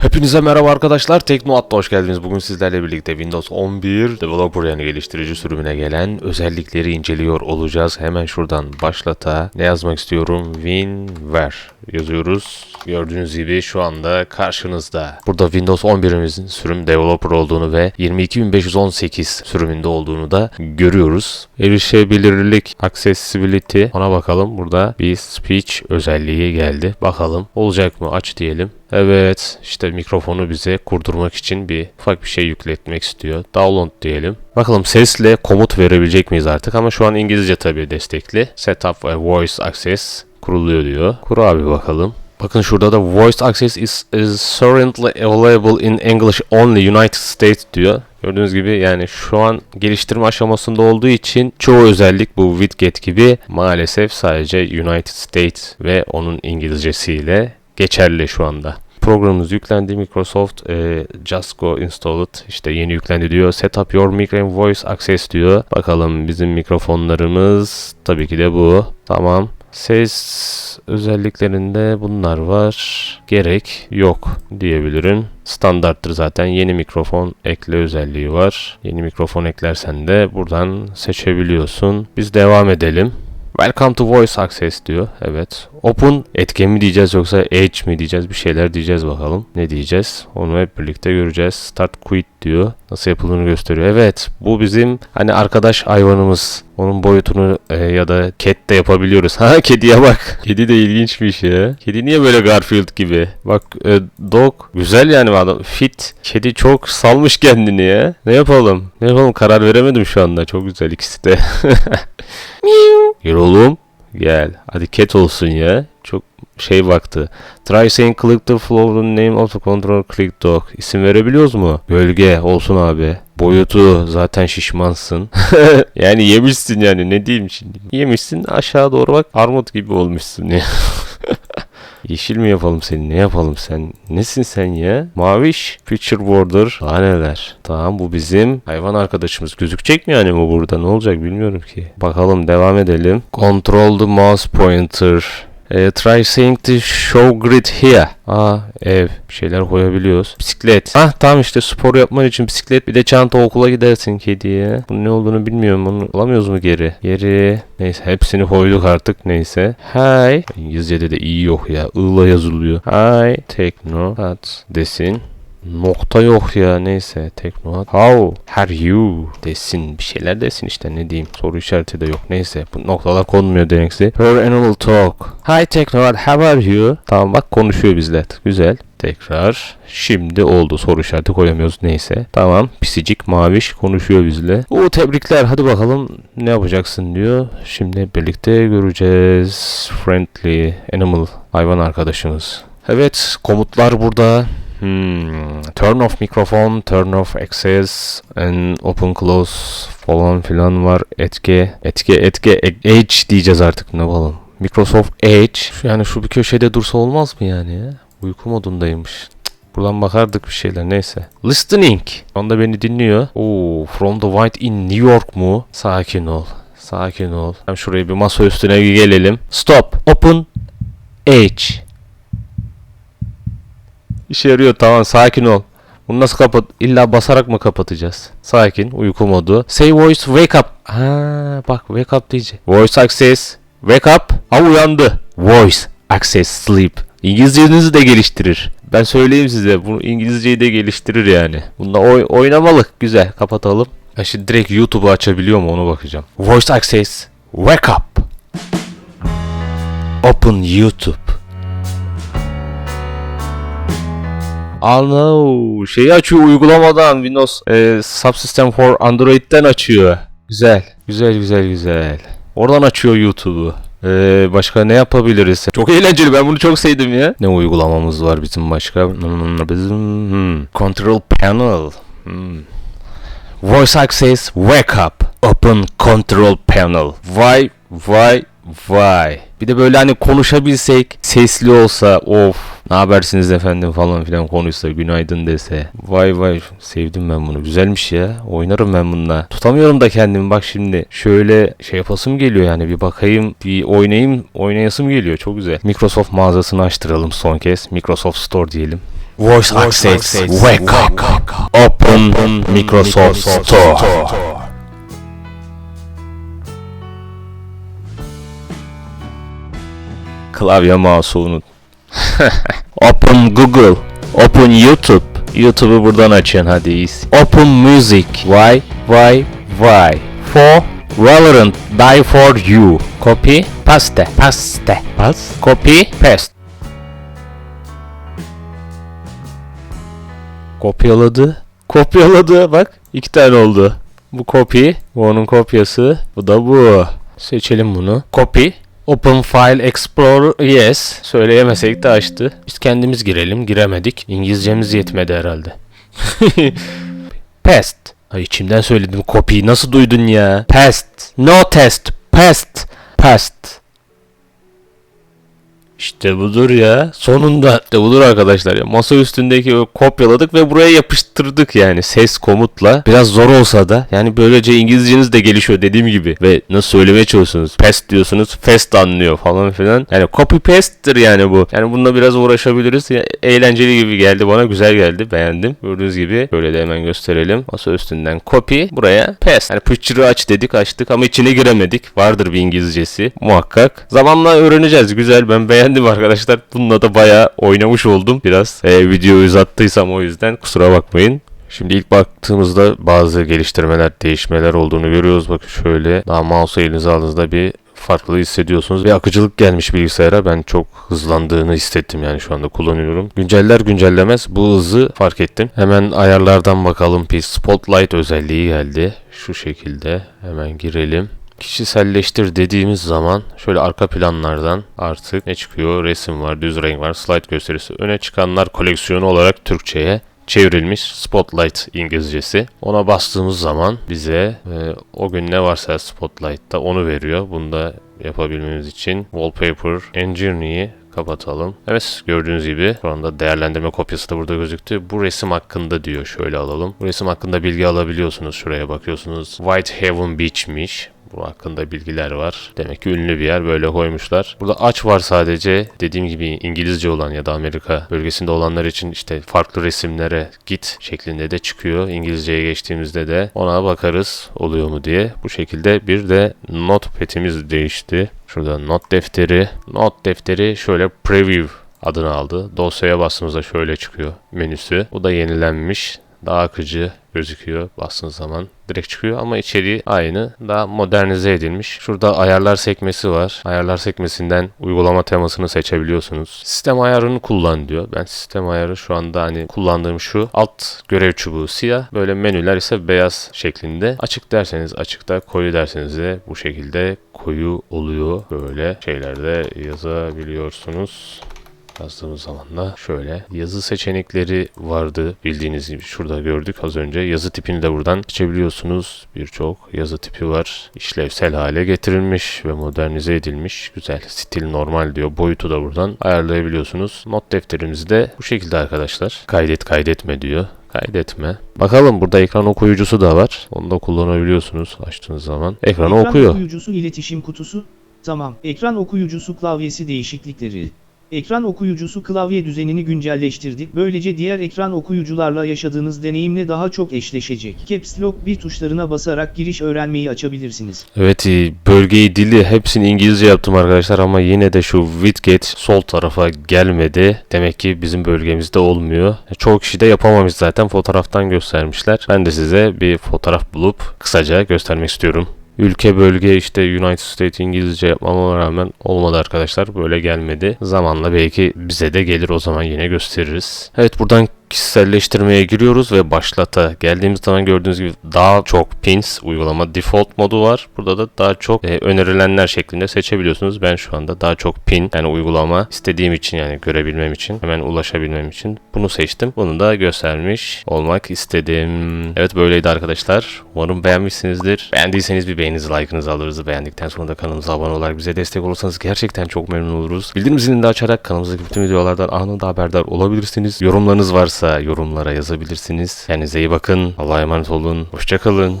Hepinize merhaba arkadaşlar. Teknoat'ta hoş geldiniz. Bugün sizlerle birlikte Windows 11 Developer yani geliştirici sürümüne gelen özellikleri inceliyor olacağız. Hemen şuradan başlata. Ne yazmak istiyorum? WinWare yazıyoruz. Gördüğünüz gibi şu anda karşınızda. Burada Windows 11'imizin sürüm developer olduğunu ve 22518 sürümünde olduğunu da görüyoruz. Erişebilirlik, accessibility ona bakalım. Burada bir speech özelliği geldi. Bakalım olacak mı? Aç diyelim. Evet işte mikrofonu bize kurdurmak için bir ufak bir şey yükletmek istiyor. Download diyelim. Bakalım sesle komut verebilecek miyiz artık ama şu an İngilizce tabii destekli. Setup ve voice access kuruluyor diyor. Kur abi bakalım. Bakın şurada da voice access is, is currently available in English only United States diyor. Gördüğünüz gibi yani şu an geliştirme aşamasında olduğu için çoğu özellik bu widget gibi maalesef sadece United States ve onun İngilizcesiyle geçerli şu anda. Programımız yüklendi. Microsoft e, Just Go Installed işte yeni yüklendi diyor. Set up your mic and voice access diyor. Bakalım bizim mikrofonlarımız tabii ki de bu. Tamam. Ses özelliklerinde bunlar var. Gerek yok diyebilirim. Standarttır zaten. Yeni mikrofon ekle özelliği var. Yeni mikrofon eklersen de buradan seçebiliyorsun. Biz devam edelim. Welcome to Voice Access diyor. Evet. Open etken mi diyeceğiz yoksa Edge mi diyeceğiz? Bir şeyler diyeceğiz bakalım. Ne diyeceğiz? Onu hep birlikte göreceğiz. Start Quit diyor. Nasıl yapıldığını gösteriyor. Evet. Bu bizim hani arkadaş hayvanımız. Onun boyutunu e, ya da cat de yapabiliyoruz. Ha kediye bak. Kedi de ilginçmiş ya. Kedi niye böyle Garfield gibi? Bak e, dog güzel yani adam. Fit. Kedi çok salmış kendini ya. Ne yapalım? Ne yapalım? Karar veremedim şu anda. Çok güzel ikisi de. Gel oğlum. Gel. Hadi cat olsun ya. Çok şey baktı. Try saying click the flow the name of the control click dog. İsim verebiliyoruz mu? Gölge olsun abi. Boyutu zaten şişmansın. yani yemişsin yani ne diyeyim şimdi. Yemişsin aşağı doğru bak armut gibi olmuşsun ya. Yeşil mi yapalım seni? Ne yapalım sen? Nesin sen ya? Maviş. Feature border. Daha neler? Tamam bu bizim hayvan arkadaşımız. Gözükecek mi yani bu burada? Ne olacak bilmiyorum ki. Bakalım devam edelim. Control the mouse pointer. E, try saying the show grid here. Aa ev. Bir şeyler koyabiliyoruz. Bisiklet. Ah tamam işte spor yapman için bisiklet. Bir de çanta okula gidersin kediye. Bunun ne olduğunu bilmiyorum. Onu alamıyoruz mu geri? Geri. Neyse hepsini koyduk artık. Neyse. Hi. İngilizce'de de iyi yok ya. I'la yazılıyor. Hi. Tekno. Hat. Desin. Nokta yok ya neyse Teknoat. How are you desin bir şeyler desin işte ne diyeyim soru işareti de yok neyse bu noktalar konmuyor deneksi. Her animal talk. Hi Teknoat how are you? Tamam bak konuşuyor bizle güzel. Tekrar. Şimdi oldu. Soru işareti koyamıyoruz. Neyse. Tamam. Pisicik maviş konuşuyor bizle. Oo tebrikler. Hadi bakalım ne yapacaksın diyor. Şimdi birlikte göreceğiz. Friendly animal. Hayvan arkadaşımız. Evet. Komutlar burada. Hmm, turn off mikrofon, turn off access, and open close falan filan var. Etki, etki, etki, edge diyeceğiz artık ne yapalım. Microsoft Edge. Yani şu bir köşede dursa olmaz mı yani ya? Uyku modundaymış. Buradan bakardık bir şeyler neyse. Listening. Onda beni dinliyor. Oo, from the white in New York mu? Sakin ol. Sakin ol. Hem şuraya bir masa üstüne gelelim. Stop. Open. Edge. İşe yarıyor tamam sakin ol. Bunu nasıl kapat? İlla basarak mı kapatacağız? Sakin uyku modu. Say voice wake up. Ha bak wake up diyecek. Voice access. Wake up. Ha uyandı. Voice access sleep. İngilizcenizi de geliştirir. Ben söyleyeyim size bunu İngilizceyi de geliştirir yani. Bunda oy oynamalık güzel kapatalım. Ben şimdi direkt YouTube'u açabiliyor mu onu bakacağım. Voice access. Wake up. Open YouTube. Ano şeyi açıyor uygulamadan Windows e, Subsystem for Android'den açıyor. Güzel. Güzel güzel güzel. Oradan açıyor YouTube'u. Ee, başka ne yapabiliriz? Çok eğlenceli ben bunu çok sevdim ya. Ne uygulamamız var bizim başka? Hmm, Bizim hmm, Control Panel. Hmm. Voice Access Wake Up. Open Control Panel. Vay vay vay. Bir de böyle hani konuşabilsek sesli olsa of ne habersiniz efendim falan filan konuşsa günaydın dese. Vay vay sevdim ben bunu. Güzelmiş ya. Oynarım ben bununla. Tutamıyorum da kendimi. Bak şimdi şöyle şey yapasım geliyor yani. Bir bakayım bir oynayayım. Oynayasım geliyor. Çok güzel. Microsoft mağazasını açtıralım son kez. Microsoft Store diyelim. Voice Access. Wake Up. Open Microsoft Store. Klavye mouse'u unut. Open Google. Open YouTube. YouTube'u buradan açın hadi. Open Music. Why? Why? Why? For Valorant. Die for you. Copy. Paste. Paste. Pas. Copy. Paste. Kopyaladı. Kopyaladı. Bak iki tane oldu. Bu copy. Bu onun kopyası. Bu da bu. Seçelim bunu. Copy. Open File Explorer yes. Söyleyemesek de açtı. Biz kendimiz girelim. Giremedik. İngilizcemiz yetmedi herhalde. Pest. Ay içimden söyledim copy. Nasıl duydun ya? Pest. No test. Pest. Pest. İşte budur ya. Sonunda işte budur arkadaşlar ya. Masa üstündeki kopyaladık ve buraya yapıştırdık yani ses komutla. Biraz zor olsa da yani böylece İngilizceniz de gelişiyor dediğim gibi. Ve nasıl söylemeye çalışıyorsunuz? Pest diyorsunuz. Fest anlıyor falan filan. Yani copy paste'tir yani bu. Yani bununla biraz uğraşabiliriz. Ya, eğlenceli gibi geldi bana. Güzel geldi. Beğendim. Gördüğünüz gibi böyle de hemen gösterelim. Masa üstünden copy. Buraya paste. Yani picture'ı aç dedik açtık ama içine giremedik. Vardır bir İngilizcesi muhakkak. Zamanla öğreneceğiz. Güzel ben beğendim arkadaşlar. Bununla da bayağı oynamış oldum. Biraz e, videoyu uzattıysam o yüzden kusura bakmayın. Şimdi ilk baktığımızda bazı geliştirmeler, değişmeler olduğunu görüyoruz. Bakın şöyle daha mouse'u elinize aldığınızda bir farklı hissediyorsunuz. Bir akıcılık gelmiş bilgisayara. Ben çok hızlandığını hissettim yani şu anda kullanıyorum. Günceller güncellemez bu hızı fark ettim. Hemen ayarlardan bakalım. Bir Spotlight özelliği geldi. Şu şekilde hemen girelim. Kişiselleştir dediğimiz zaman şöyle arka planlardan artık ne çıkıyor? Resim var, düz renk var, slide gösterisi. Öne çıkanlar koleksiyonu olarak Türkçe'ye çevrilmiş Spotlight İngilizcesi. Ona bastığımız zaman bize e, o gün ne varsa Spotlight'ta onu veriyor. Bunu da yapabilmemiz için Wallpaper Engineer'i kapatalım. Evet gördüğünüz gibi şu anda değerlendirme kopyası da burada gözüktü. Bu resim hakkında diyor şöyle alalım. Bu resim hakkında bilgi alabiliyorsunuz. Şuraya bakıyorsunuz. Whitehaven Beach'miş. Bu hakkında bilgiler var. Demek ki ünlü bir yer böyle koymuşlar. Burada aç var sadece. Dediğim gibi İngilizce olan ya da Amerika bölgesinde olanlar için işte farklı resimlere git şeklinde de çıkıyor. İngilizceye geçtiğimizde de ona bakarız oluyor mu diye. Bu şekilde bir de notepad'imiz değişti. Şurada not defteri. Not defteri şöyle preview adını aldı. Dosyaya bastığımızda şöyle çıkıyor menüsü. Bu da yenilenmiş. Daha akıcı gözüküyor bastığınız zaman direkt çıkıyor ama içeriği aynı daha modernize edilmiş. Şurada ayarlar sekmesi var. Ayarlar sekmesinden uygulama temasını seçebiliyorsunuz. Sistem ayarını kullan diyor. Ben sistem ayarı şu anda hani kullandığım şu. Alt görev çubuğu siyah. Böyle menüler ise beyaz şeklinde. Açık derseniz açıkta, koyu derseniz de bu şekilde koyu oluyor. Böyle şeylerde yazabiliyorsunuz yazdığımız zaman da şöyle yazı seçenekleri vardı bildiğiniz gibi şurada gördük az önce yazı tipini de buradan seçebiliyorsunuz birçok yazı tipi var işlevsel hale getirilmiş ve modernize edilmiş güzel stil normal diyor boyutu da buradan ayarlayabiliyorsunuz not defterimizi de bu şekilde arkadaşlar kaydet kaydetme diyor Kaydetme. Bakalım burada ekran okuyucusu da var. Onu da kullanabiliyorsunuz açtığınız zaman. Ekranı Ekran okuyor. okuyucusu iletişim kutusu. Tamam. Ekran okuyucusu klavyesi değişiklikleri. Ekran okuyucusu klavye düzenini güncelleştirdik. Böylece diğer ekran okuyucularla yaşadığınız deneyimle daha çok eşleşecek. Caps Lock bir tuşlarına basarak giriş öğrenmeyi açabilirsiniz. Evet e, bölgeyi dili hepsini İngilizce yaptım arkadaşlar ama yine de şu widget sol tarafa gelmedi. Demek ki bizim bölgemizde olmuyor. E, Çoğu kişi de yapamamış zaten fotoğraftan göstermişler. Ben de size bir fotoğraf bulup kısaca göstermek istiyorum. Ülke bölge işte United States İngilizce yapmama rağmen olmadı arkadaşlar. Böyle gelmedi. Zamanla belki bize de gelir o zaman yine gösteririz. Evet buradan kişiselleştirmeye giriyoruz ve başlata geldiğimiz zaman gördüğünüz gibi daha çok pins uygulama default modu var. Burada da daha çok e, önerilenler şeklinde seçebiliyorsunuz. Ben şu anda daha çok pin yani uygulama istediğim için yani görebilmem için hemen ulaşabilmem için bunu seçtim. Bunu da göstermiş olmak istedim. Evet böyleydi arkadaşlar. Umarım beğenmişsinizdir. Beğendiyseniz bir beğeninizi like'ınızı alırız. Beğendikten sonra da kanalımıza abone olarak bize destek olursanız gerçekten çok memnun oluruz. Bildirim zilini de açarak kanalımızdaki bütün videolardan anında haberdar olabilirsiniz. Yorumlarınız varsa varsa yorumlara yazabilirsiniz. Kendinize iyi bakın. Allah'a emanet olun. Hoşçakalın.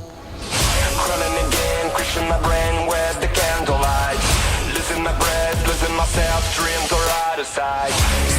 Losing